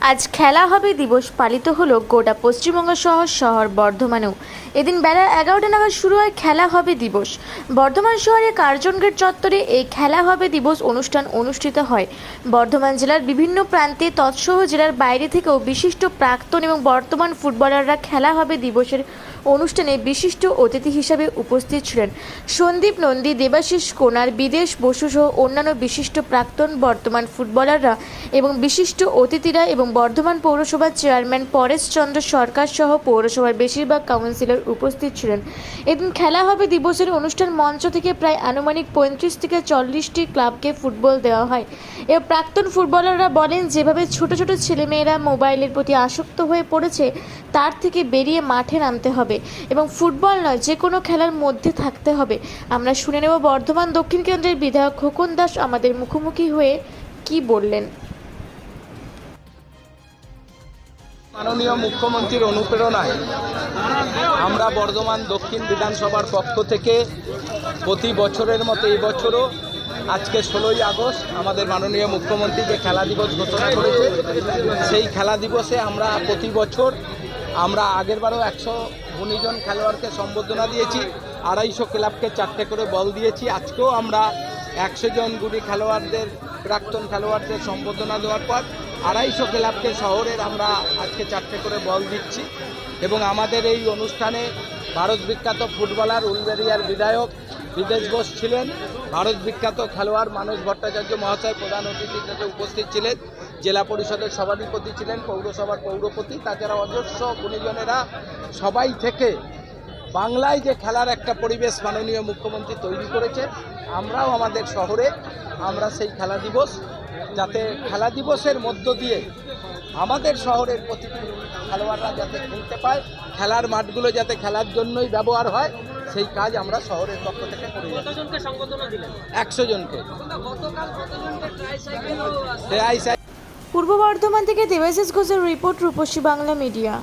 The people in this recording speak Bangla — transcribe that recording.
আজ খেলা হবে দিবস, পালিত হলো গোটা পশ্চিমবঙ্গ সহ শহর বর্ধমানেও। এদিন বেলা এগারোটা নাগাদ শুরু হয় খেলা হবে দিবস। বর্ধমান শহরে কার্জন গেট চত্বরে এই খেলা হবে দিবস অনুষ্ঠান অনুষ্ঠিত হয়। বর্ধমান জেলার বিভিন্ন প্রান্তে, তৎসহ জেলার বাইরে থেকেও বিশিষ্ট প্রাক্তন এবং বর্তমান ফুটবলাররা খেলা হবে দিবসের অনুষ্ঠানে বিশিষ্ট অতিথি হিসাবে উপস্থিত ছিলেন সন্দীপ নন্দী, দেবাশিস কোনার, বিদেশ বসু সহ অন্যান্য বিশিষ্ট প্রাক্তন বর্তমান ফুটবলাররা এবং বিশিষ্ট অতিথিরা এবং বর্ধমান পৌরসভার চেয়ারম্যান পরেশ চন্দ্র সরকার সহ পৌরসভার বেশিরভাগ কাউন্সিলর উপস্থিত ছিলেন। এদিন খেলা হবে দিবসের অনুষ্ঠান মঞ্চ থেকে প্রায় আনুমানিক পঁয়ত্রিশ থেকে চল্লিশটি ক্লাবকে ফুটবল দেওয়া হয়। এর প্রাক্তন ফুটবলাররা বলেন, যেভাবে ছোট ছোট ছেলেমেয়েরা মোবাইলের প্রতি আসক্ত হয়ে পড়েছে, তার থেকে বেরিয়ে মাঠে নামতে হবে এবং ফুটবল নয়, যে কোনো খেলার মধ্যে থাকতে হবে। আমরা শুনে নেব বর্ধমান দক্ষিণ কেন্দ্রের বিধায়ক খোকন দাস আমাদের মুখোমুখি হয়ে কি বললেন। মাননীয় মুখ্যমন্ত্রীর অনুপ্রেরণায় আমরা বর্ধমান দক্ষিণ বিধানসভার পক্ষ থেকে প্রতি বছরের মতো এই বছরও আজকে ষোলোই আগস্ট আমাদের মাননীয় মুখ্যমন্ত্রী যে খেলা দিবস ঘোষণা করেছে। সেই খেলা দিবসে আমরা প্রতি বছর আমরা আগেরবারও একশো জন খেলোয়াড়কে সম্বর্ধনা দিয়েছি, আড়াইশো ক্লাবকে চারটে করে বল দিয়েছি। আজকেও আমরা একশো জন গুণী খেলোয়াড়দের, প্রাক্তন খেলোয়াড়দের সম্বর্ধনা দেওয়ার পর আড়াইশো ক্লাবকে শহরের আমরা আজকে চারটে করে বল দিচ্ছি এবং আমাদের এই অনুষ্ঠানে ভারত বিখ্যাত ফুটবলার উলবেরিয়ার বিধায়ক বিদেশ বোস ছিলেন। ভারত বিখ্যাত খেলোয়াড় মানস ভট্টাচার্য মহাশয় প্রধান অতিথি হিসেবে উপস্থিত ছিলেন। জেলা পরিষদের সভাধিপতি ছিলেন, পৌরসভার পৌরপতি, তাছাড়া অজস্র গুণীজনেরা সবাই থেকে বাংলায় যে খেলার একটা পরিবেশ মাননীয় মুখ্যমন্ত্রী তৈরি করেছে আমরাও আমাদের শহরে আমরা সেই খেলা দিবস যাতে খেলা দিবসের মধ্য দিয়ে আমাদের শহরের প্রতিটি খেলোয়াড়রা যাতে খেলতে পায় খেলার মাঠগুলো যাতে খেলার জন্যই ব্যবহার হয় সেই কাজ আমরা শহরের পক্ষ থেকে করে একশো জনকে। পূর্ব বর্ধমান থেকে দেবাশিস ঘোষের রিপোর্ট রূপসী বাংলা মিডিয়া।